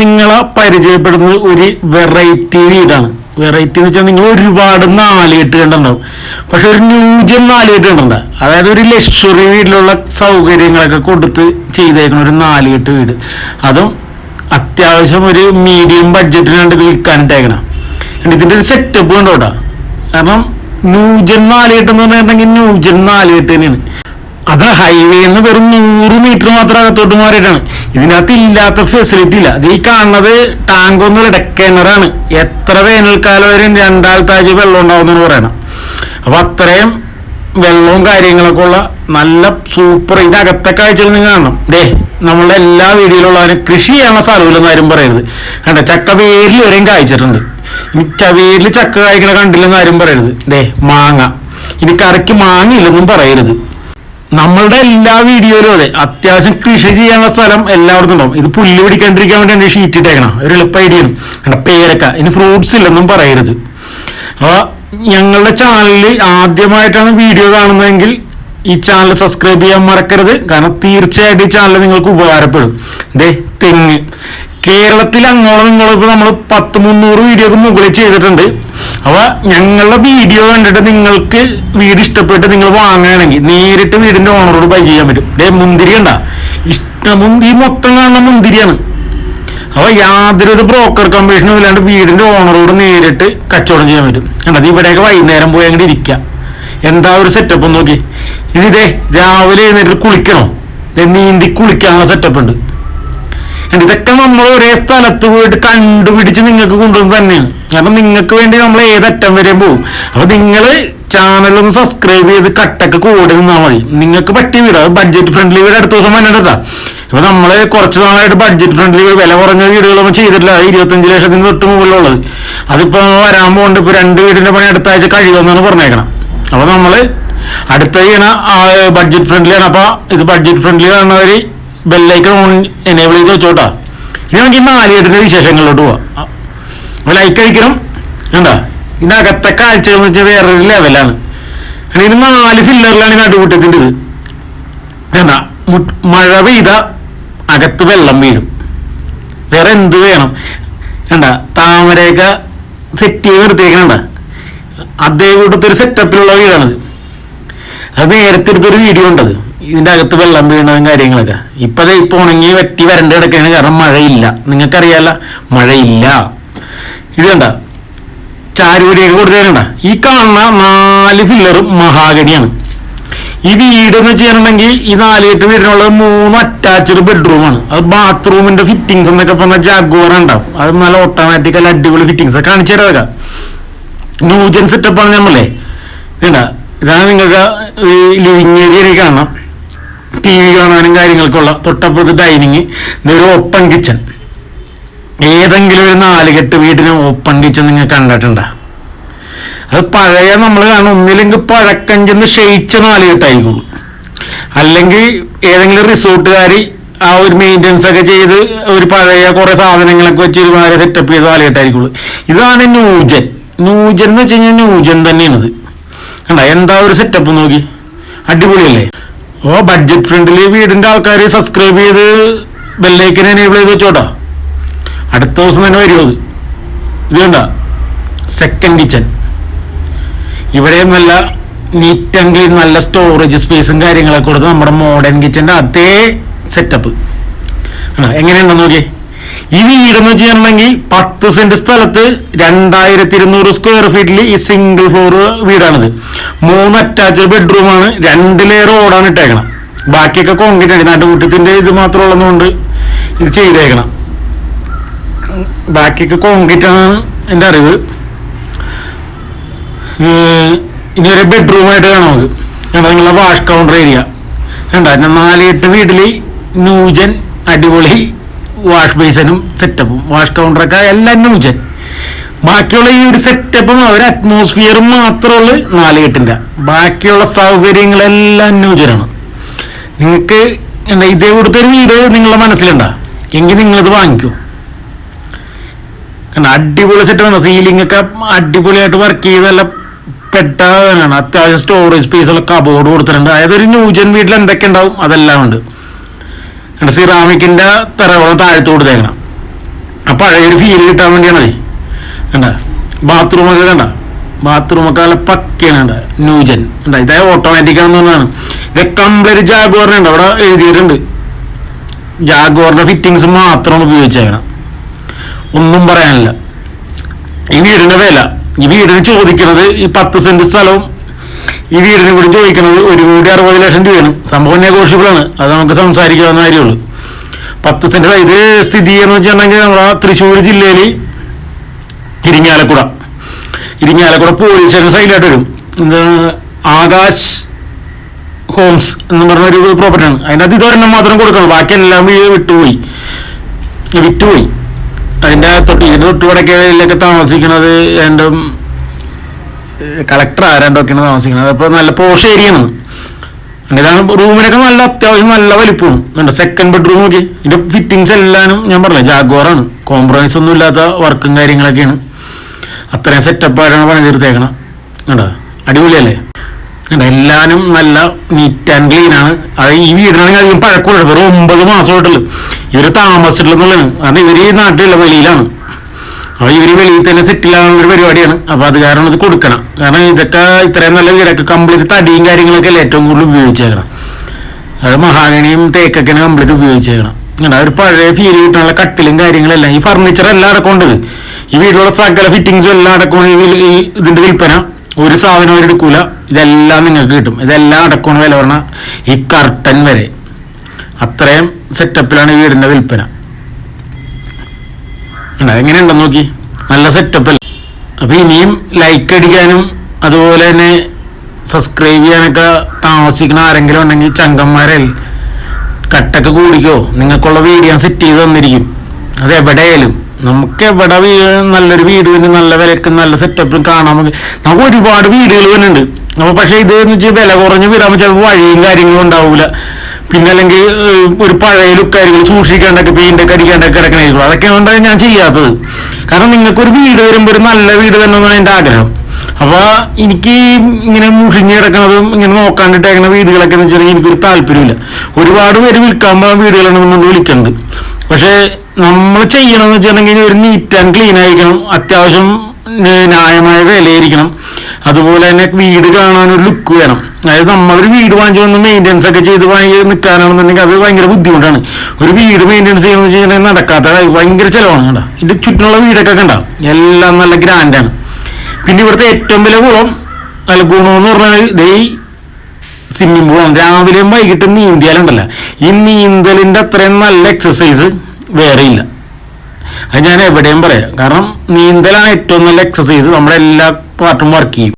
നിങ്ങളെ പരിചയപ്പെടുന്നത് ഒരു വെറൈറ്റി വീടാണ് വെറൈറ്റി എന്ന് വെച്ചാൽ നിങ്ങൾ ഒരുപാട് നാലുകെട്ട് കണ്ടുണ്ടാവും പക്ഷെ ഒരു ന്യൂജൻ നാലുകെട്ട് കണ്ടുണ്ട അതായത് ഒരു ലക്ഷറി വീട്ടിലുള്ള സൗകര്യങ്ങളൊക്കെ കൊടുത്ത് ചെയ്തേക്കുന്ന ഒരു നാലുകെട്ട് വീട്. അതും അത്യാവശ്യം ഒരു മീഡിയം ബഡ്ജറ്റിനാണ് ഇത് വിൽക്കാനിട്ടേക്കണം. ഇതിന്റെ ഒരു സെറ്റപ്പ് കണ്ടോട്ടാ കാരണം ന്യൂജൻ നാലുകെട്ട് എന്ന് പറഞ്ഞിട്ടുണ്ടെങ്കിൽ ന്യൂജൻ നാലുകെട്ട് തന്നെയാണ്. അത് ഹൈവേ എന്ന് വെറും നൂറ് മീറ്റർ മാത്രം അകത്തോട്ട് മാറിയിട്ടാണ്. ഇതിനകത്ത് ഇല്ലാത്ത ഫെസിലിറ്റി ഇല്ല. അത് ഈ കാണുന്നത് ടാങ്കൊന്നുമില്ല കിണറാണ് എത്ര വേനൽക്കാലം വരെ രണ്ടാമത്താഴ്ച വെള്ളം ഉണ്ടാവുമെന്ന് പറയണം അപ്പൊ അത്രയും വെള്ളവും കാര്യങ്ങളൊക്കെ ഉള്ള നല്ല സൂപ്പർ ഇതിനകത്തെ കാഴ്ചകൾ നിങ്ങൾ കാണണം. ദേ നമ്മളുടെ എല്ലാ വീഡിയോയിലുള്ളവരും കൃഷി ചെയ്യാനുള്ള സ്ഥലമില്ലെന്ന് ആരും പറയരുത്. കണ്ട? ചക്ക വേരിൽ വരെയും കായ്ച്ചിട്ടുണ്ട്. ഇനി ചവേരിൽ ചക്ക കായ്ക്കണ കണ്ടില്ലെന്ന് ആരും പറയരുത്. ദേ മാങ്ങ. ഇനി കറിക്ക് മാങ്ങ ഇല്ലെന്നും പറയരുത്. നമ്മളുടെ എല്ലാ വീഡിയോയിലും അതെ അത്യാവശ്യം കൃഷി ചെയ്യാനുള്ള സ്ഥലം എല്ലായിടത്തും ഉണ്ടാവും. ഇത് പുല്ല് പിടിക്കാണ്ടിരിക്കാൻ വേണ്ടി എന്റെ ഷീറ്റ് ഇട്ടേക്കണം. ഒരു എളുപ്പ ഐഡിയ പേരക്ക ഇനി ഫ്രൂട്ട്സ് ഇല്ലെന്നും പറയരുത്. അപ്പൊ ഞങ്ങളുടെ ചാനലിൽ ആദ്യമായിട്ടാണ് വീഡിയോ കാണുന്നതെങ്കിൽ ഈ ചാനൽ സബ്സ്ക്രൈബ് ചെയ്യാൻ മറക്കരുത്. കാരണം തീർച്ചയായിട്ടും ഈ ചാനൽ നിങ്ങൾക്ക് ഉപകാരപ്പെടും. ദേ തെങ്ങ്. കേരളത്തിൽ അങ്ങോളം ഇങ്ങോളം നമ്മൾ പത്ത് മുന്നൂറ് വീഡിയോക്ക് മുകളിൽ ചെയ്തിട്ടുണ്ട്. അപ്പൊ ഞങ്ങളുടെ വീഡിയോ കണ്ടിട്ട് നിങ്ങൾക്ക് വീട് ഇഷ്ടപ്പെട്ട് നിങ്ങൾ വാങ്ങുകയാണെങ്കിൽ നേരിട്ട് വീടിന്റെ ഓണറോട് ബൈ ചെയ്യാൻ പറ്റും. ദേ മുന്തിരി കണ്ട? ഇഷ്ട മുന്തിരി മൊത്തം കാണുന്ന മുന്തിരിയാണ്. അപ്പൊ യാതൊരു ബ്രോക്കർ കമ്മീഷനും ഇല്ലാണ്ട് വീടിന്റെ ഓണറോട് നേരിട്ട് കച്ചവടം ചെയ്യാൻ പറ്റും. കണ്ടത് ഇവിടെയൊക്കെ വൈകുന്നേരം പോയി അങ്ങോട്ട് ഇരിക്കാം. എന്താ ഒരു സെറ്റപ്പ് നോക്കി ഇനിതേ രാവിലെ എഴുന്നേറ്റ് കുളിക്കണോ? നീന്തി കുളിക്കാനുള്ള സെറ്റപ്പ് ഉണ്ട്. ഇതൊക്കെ നമ്മൾ ഒരേ സ്ഥലത്ത് പോയിട്ട് കണ്ടുപിടിച്ച് നിങ്ങൾക്ക് കൊണ്ടുവന്ന് തന്നെയാണ്. കാരണം നിങ്ങൾക്ക് വേണ്ടി നമ്മൾ ഏതറ്റം വരെ പോകും അപ്പൊ നിങ്ങൾ ചാനലൊന്ന് സബ്സ്ക്രൈബ് ചെയ്ത് കട്ടൊക്കെ കൂടി നിന്നാൽ മതി. നിങ്ങൾക്ക് പറ്റിയ വീട്. അത് ബഡ്ജറ്റ് ഫ്രണ്ട്ലി വീട് അടുത്ത ദിവസം വന്നിട്ടാ ഇപ്പൊ നമ്മൾ കുറച്ച് നാളായിട്ട് ബഡ്ജറ്റ് ഫ്രണ്ട്ലി വില കുറഞ്ഞ വീടുകളൊന്നും ചെയ്തിട്ടില്ല. ഇരുപത്തഞ്ച് ലക്ഷത്തിന് തൊട്ട് മുകളിലുള്ളത്. അതിപ്പോ വരാൻ പോകുന്നുണ്ട് ഇപ്പൊ രണ്ട് വീടിന്റെ പണി അടുത്ത ആഴ്ച കഴിയുമെന്നാണ് പറഞ്ഞേക്കണം. അപ്പൊ നമ്മൾ അടുത്ത ചെയ്യണ ബഡ്ജറ്റ് ഫ്രണ്ട്ലിയാണ് അപ്പൊ ഇത് ബഡ്ജറ്റ് ഫ്രണ്ട്ലി കാണുന്നവര് ബെല്ലൈക്കൺ ഓൺ എനേബിൾ ചെയ്ത് വെച്ചോട്ടാ. ഇനി നമുക്ക് ഇന്ന് ആലിയേട്ടിന്റെ വിശേഷങ്ങളിലോട്ട് പോവാം. അപ്പൊ ലൈക്ക് അടിക്കണം. കണ്ടാ? ഇതിനകത്തെ കാഴ്ചകൾ എന്ന് വെച്ചാൽ വേറൊരു ലെവലാണ് ഇതിന് നാല് ഫില്ലറിലാണ് ഈ നടുകൂട്ടത്തിന്റെ ഇത് എന്താ മഴ പെയ്ത അകത്ത് വെള്ളം വീഴും. വേറെ എന്ത് വേണം? കണ്ട താമരയൊക്കെ സെറ്റ് ചെയ്ത് നിർത്തിയേക്കണണ്ട അദ്ദേഹം കൂട്ടത്തെ ഒരു സെറ്റപ്പിലുള്ള വീടാണിത്. അത് നേരത്തെ എടുത്തൊരു വീഡിയോ ഉണ്ടത്. ഇതിന്റെ അകത്ത് വെള്ളം വീണതും കാര്യങ്ങളൊക്കെ. ഇപ്പതേ ഇപ്പൊ ഉണങ്ങി വെട്ടി വരണ്ട കിടക്കുകയാണ് കാരണം മഴയില്ല. നിങ്ങൾക്കറിയാല മഴയില്ല. ഇത് കണ്ട ചാരുപടിയൊക്കെ കൊടുത്തേണ്ട ഈ കാണുന്ന നാല് ഫില്ലറും മഹാഗണിയാണ്. ഈ വീട് എന്ന് വെച്ചിട്ടുണ്ടെങ്കിൽ ഈ നാല് കെട്ട് വീടിനുള്ളത് മൂന്ന് അറ്റാച്ച്ഡ് ബെഡ്റൂമാണ് അത് ബാത്റൂമിന്റെ ഫിറ്റിങ്സ് എന്നൊക്കെ പറഞ്ഞ ജാഗോറ ഉണ്ടാവും. അത് നല്ല ഓട്ടോമാറ്റിക് അല്ല അടിപൊളി ഫിറ്റിങ്സ് കാണിച്ചു തരാം ന്യൂജൻ സെറ്റപ്പാണ് നമ്മളെ. ഇതാ ഇതാണ് നിങ്ങൾക്ക് ലിവിങ് ഏരിയ കാണാം. ടി വി കാണാനും കാര്യങ്ങൾക്കുള്ള തൊട്ടപ്പുറത്ത് ഡൈനിങ് ഒരു ഓപ്പൺ കിച്ചൺ ഏതെങ്കിലും ഒരു നാലുകെട്ട് വീടിന് ഓപ്പൺ കിച്ചൺ നിങ്ങൾ കണ്ടിട്ടുണ്ടോ? അത് പഴയ നമ്മൾ കാണും. ഒന്നില്ലെങ്കിൽ പഴക്കം ചെന്ന് ക്ഷയിച്ച നാലുകെട്ടായിക്കോളൂ. അല്ലെങ്കിൽ ഏതെങ്കിലും റിസോർട്ടുകാർ ആ ഒരു മെയിന്റനൻസ് ഒക്കെ ചെയ്ത് ഒരു പഴയ കുറെ സാധനങ്ങളൊക്കെ വെച്ച് ഒരുമാതിരി സെറ്റപ്പ് ചെയ്ത നാലുകെട്ടായിരിക്കുള്ളൂ ഇതാണ് ന്യൂജൻ ന്യൂജൻ എന്ന് വെച്ച് കഴിഞ്ഞാൽ ന്യൂജൻ തന്നെയാണിത്. കണ്ട? എന്താ ഒരു സെറ്റപ്പ് നോക്കി? അടിപൊളിയല്ലേ? ഓ ബഡ്ജറ്റ് ഫ്രണ്ട്ലി വീടിന്റെ ആൾക്കാർ സബ്സ്ക്രൈബ് ചെയ്ത് ബെല്ലൈക്കൻ എനേബിൾ ചെയ്ത് വെച്ചോട്ടോ. അടുത്ത ദിവസം തന്നെ വരുമോ അത്. ഇത് കണ്ട? സെക്കൻഡ് കിച്ചൺ ഇവിടെയും നല്ല നീറ്റ് ആൻഡ് ക്ലീൻ നല്ല സ്റ്റോറേജ് സ്പേസും കാര്യങ്ങളൊക്കെ കൊടുത്ത് നമ്മുടെ മോഡേൺ കിച്ചന്റെ അതേ സെറ്റപ്പ് എങ്ങനെയുണ്ടെന്ന് നോക്കിയേ? ഈ വീടെന്ന് വെച്ചിട്ടുണ്ടെങ്കിൽ പത്ത് സെന്റ് സ്ഥലത്ത് രണ്ടായിരത്തി ഇരുന്നൂറ് സ്ക്വയർ ഫീറ്റിൽ ഈ സിംഗിൾ ഫ്ലോർ വീടാണിത്. മൂന്ന് അറ്റാച്ച്ഡ് ബെഡ്റൂമാണ് രണ്ട് ലെയർ ഓടാണ് ഇട്ടേക്കണം. ബാക്കിയൊക്കെ കോൺക്രീറ്റ് ആണ്. നാട്ടുകൂട്ടത്തിന്റെ ഇത് മാത്രം ഉള്ളതുകൊണ്ട് ഇത് ചെയ്തേക്കണം. ബാക്കിയൊക്കെ കോൺക്രീറ്റ് ആണ് എന്റെ അറിവ്. ഇനി ഒരു ബെഡ്റൂം ആയിട്ട് കാണാം നമുക്ക്. കണ്ടോ നിങ്ങളെ വാഷ് കൗണ്ടർ ഏരിയ കണ്ട? നാല് എട്ട് വീട്ടിൽ ന്യൂജൻ അടിപൊളി വാഷ് ബേസിനും സെറ്റപ്പും വാഷ് കൗണ്ടറൊക്കെ എല്ലാം ന്യൂജൻ ബാക്കിയുള്ള ഈ ഒരു സെറ്റപ്പും അവർ അറ്റ്മോസ്ഫിയറും മാത്രമുള്ള നാലുകെട്ടിന്റെ ബാക്കിയുള്ള സൗകര്യങ്ങളെല്ലാം ന്യൂജനാണ് നിങ്ങൾക്ക് എന്താ ഇതേ കൊടുത്ത ഒരു വീട് നിങ്ങളുടെ മനസ്സിലുണ്ടാ? എങ്കിൽ നിങ്ങളിത് വാങ്ങിക്കൂ. കാരണം അടിപൊളി സെറ്റാണ് സീലിംഗ് ഒക്കെ അടിപൊളിയായിട്ട് വർക്ക് ചെയ്തല്ല പെട്ടാണ് അത്യാവശ്യം സ്റ്റോറേജ് സ്പേസ് ഉള്ള കബോർഡ് കൊടുത്തിട്ടുണ്ട്. അതായത് ഒരു ന്യൂജൻ വീട്ടിൽ എന്തൊക്കെ ഉണ്ടാവും അതെല്ലാം ഉണ്ട്. സിറാമിക്കിന്റെ തറവളം താഴത്ത് കൊടുത്തേക്കണം. പഴയൊരു ഫീൽ കിട്ടാൻ വേണ്ടിയാണത് കണ്ട? ബാത്റൂമൊക്കെ കണ്ട? ബാത്റൂമൊക്കെ നല്ല പക്കയാണ് കണ്ട? ന്യൂജൻ. കണ്ട? ഇതായ ഓട്ടോമാറ്റിക് ആണെന്ന് പറഞ്ഞതാണ്. ഇത് കംപ്ലീറ്റ് ജാഗോറിനുണ്ട് അവിടെ എഴുതിയിട്ടുണ്ട്. ജാഗോറിന്റെ ഫിറ്റിങ്സ് മാത്രമാണ് ഉപയോഗിച്ചേക്കണം. ഒന്നും പറയാനില്ല. ഈ വീടിന്റെ വില. ഈ വീടിന് ചോദിക്കുന്നത് ഈ പത്ത് സെന്റ് സ്ഥലവും ഈ വീടിന് കൂടി ചോദിക്കുന്നത് ഒരു കോടി അറുപത് ലക്ഷം രൂപയാണ്. സംഭവം നെഗോഷ്യബിളാണ്. അത് നമുക്ക് സംസാരിക്കാവുന്ന കാര്യമുള്ളൂ. പത്ത് സെന്റ്. ഇത് സ്ഥിതി എന്ന് വെച്ചിട്ടുണ്ടെങ്കിൽ നമ്മളാ തൃശ്ശൂർ ജില്ലയിൽ ഇരിങ്ങാലക്കുട. ഇരിങ്ങാലക്കുട പോലീസ് സൈഡിലായിട്ട് വരും. ആകാശ് ഹോംസ് എന്ന് പറഞ്ഞ ഒരു പ്രോപ്പർട്ടിയാണ് അതിനകത്ത് ഇതൊരെണ്ണം മാത്രം കൊടുക്കണം. ബാക്കി എല്ലാം വിട്ടുപോയി. വിറ്റുപോയി. അതിന്റെ തൊട്ട് ഇതിന്റെ തൊട്ട് വടക്കേലൊക്കെ താമസിക്കുന്നത് എന്റെ കളക്ടർ ആരാണ്ടൊക്കെയാണ് താമസിക്കുന്നത്. അപ്പോൾ നല്ല പോഷ് ഏരിയയാണ് ഇതാണ് റൂമിനൊക്കെ നല്ല അത്യാവശ്യം നല്ല വലിപ്പമാണ്. സെക്കൻഡ് ബെഡ്റൂം നോക്കി ഇതിന്റെ ഫിറ്റിങ്സ് എല്ലാനും ഞാൻ പറഞ്ഞു ജാഗോറാണ് കോംപ്രമൈസ് ഒന്നും ഇല്ലാത്ത വർക്കും കാര്യങ്ങളൊക്കെയാണ്. അത്രയും സെറ്റപ്പ് ആയിട്ടാണ് പണി തീർത്തേക്കണം കണ്ടോ? അടിപൊളിയല്ലേ? കണ്ടോ? എല്ലാനും നല്ല നീറ്റ് ആൻഡ് ക്ലീൻ ആണ്. അത് ഈ വീടിനാണെങ്കിൽ അധികം പഴക്കമുള്ള. വെറും ഒമ്പത് മാസമായിട്ടുള്ളൂ ഇവർ താമസിച്ചിട്ടുള്ളതാണ് കാരണം ഇവർ ഈ നാട്ടിലുള്ള വെളിയിലാണ്. അപ്പൊ ഇവർ വെളിയിൽ തന്നെ സെറ്റിൽ ആവുന്ന ഒരു പരിപാടിയാണ്. അപ്പൊ അത് കാരണം അത് കൊടുക്കണം. കാരണം ഇതൊക്കെ ഇത്രയും നല്ല വീടൊക്കെ കംപ്ലീറ്റ് തടിയും കാര്യങ്ങളൊക്കെ ഏറ്റവും കൂടുതൽ ഉപയോഗിച്ചേക്കണം. അത് മഹാഗണിയും തേക്കൊക്കെയാണ് കംപ്ലീറ്റ് ഉപയോഗിച്ചേക്കണം. അങ്ങനെ ഒരു പഴയ ഫീൽ കിട്ടാനുള്ള കട്ടിലും കാര്യങ്ങളെല്ലാം. ഈ ഫർണിച്ചർ എല്ലാം അടക്കമുണ്ട് ഈ വീട്ടിലുള്ള സകല ഫിറ്റിങ്സും എല്ലാം അടക്കമാണ് ഈ ഇതിന്റെ വിൽപ്പന. ഒരു സാധനം അവരെടുക്കൂല ഇതെല്ലാം നിങ്ങൾക്ക് കിട്ടും. ഇതെല്ലാം അടക്കമാണ് വില പറഞ്ഞ ഈ കർട്ടൻ വരെ. അത്രയും സെറ്റപ്പിലാണ് ഈ വീടിന്റെ വിൽപ്പന. എങ്ങനെയുണ്ടെന്ന് നോക്കി? നല്ല സെറ്റപ്പ് അല്ലേ? അപ്പൊ ഇനിയും ലൈക്ക് അടിക്കാനും അതുപോലെ തന്നെ സബ്സ്ക്രൈബ് ചെയ്യാനൊക്കെ താമസിക്കുന്ന ആരെങ്കിലും ഉണ്ടെങ്കിൽ ചങ്കന്മാരെ കട്ടൊക്കെ കൂടിക്കോ. നിങ്ങൾക്കുള്ള വീഡിയോ സെറ്റ് ചെയ്ത് തന്നിരിക്കും. അത് എവിടെയായാലും. നമുക്ക് എവിടെ നല്ലൊരു വീട് പിന്നെ നല്ല വിലക്കും നല്ല സെറ്റപ്പും കാണാൻ നമുക്ക് ഒരുപാട് വീടുകൾ വരുന്നുണ്ട് അപ്പൊ പക്ഷെ ഇത് എന്ന് വെച്ചാൽ വില കുറഞ്ഞ് വീടാകുമ്പോൾ ചിലപ്പോൾ വഴിയും കാര്യങ്ങളും ഉണ്ടാവൂല. പിന്നെ അല്ലെങ്കിൽ ഒരു പഴയ ലുക്കായിരിക്കും സൂക്ഷിക്കാണ്ടൊക്കെ പെയിന്റൊക്കെ അടിക്കാണ്ടൊക്കെ കിടക്കണായിരിക്കും അതൊക്കെ കൊണ്ടാണ് ഞാൻ ചെയ്യാത്തത്. കാരണം നിങ്ങൾക്ക് ഒരു വീട് വരുമ്പോൾ ഒരു നല്ല വീട് വരണമെന്നാണ് എന്റെ ആഗ്രഹം. അപ്പൊ എനിക്ക് ഇങ്ങനെ മുഷിഞ്ഞ് കിടക്കണതും ഇങ്ങനെ അങ്ങനെ വീടുകളൊക്കെ എന്ന് വെച്ചാൽ എനിക്കൊരു താല്പര്യമില്ല ഒരുപാട് പേര് വിൽക്കാൻ പോകുന്ന വീടുകളുണ്ടെന്നുകൊണ്ട് വിളിക്കുന്നുണ്ട് പക്ഷെ നമ്മൾ ചെയ്യണമെന്ന് വെച്ചിട്ടുണ്ടെങ്കിൽ ഒരു നീറ്റ് ആൻഡ് ക്ലീൻ ആയിരിക്കണം. അത്യാവശ്യം ന്യായമായ വിലയായിരിക്കണം അതുപോലെ തന്നെ വീട് കാണാൻ ഒരു ലുക്ക് വേണം. അതായത് നമ്മളൊരു വീട് വാങ്ങിച്ചു വന്ന് മെയിന്റെനൻസ് ഒക്കെ ചെയ്ത് വാങ്ങി നിൽക്കാനാണെന്നുണ്ടെങ്കിൽ അത് ഭയങ്കര ബുദ്ധിമുട്ടാണ്. ഒരു വീട് മെയിന്റെനൻസ് ചെയ്യുന്നത് വെച്ചിട്ടുണ്ടെങ്കിൽ നടക്കാത്ത ഭയങ്കര ചിലവാണ് കേട്ടോ ഇതിന്റെ ചുറ്റിനുള്ള വീടൊക്കെ ഉണ്ടാവും എല്ലാം നല്ല ഗ്രാൻഡാണ് പിന്നെ ഇവിടുത്തെ ഏറ്റവും വലിയ ഗുണം നല്ല ഗുണമെന്ന് പറഞ്ഞാൽ ദേ സ്വിമ്മിംഗ് പൂളാണ് രാവിലെയും വൈകിട്ടും നീന്തിയാലുണ്ടല്ല. ഈ നീന്തലിന്റെ അത്രയും നല്ല എക്സസൈസ് വേറെയില്ല. അത് ഞാൻ എവിടെയും പറയാം. കാരണം നീന്തലാണ് ഏറ്റവും നല്ല എക്സസൈസ് നമ്മുടെ എല്ലാ പാർട്ടും വർക്ക് ചെയ്യും.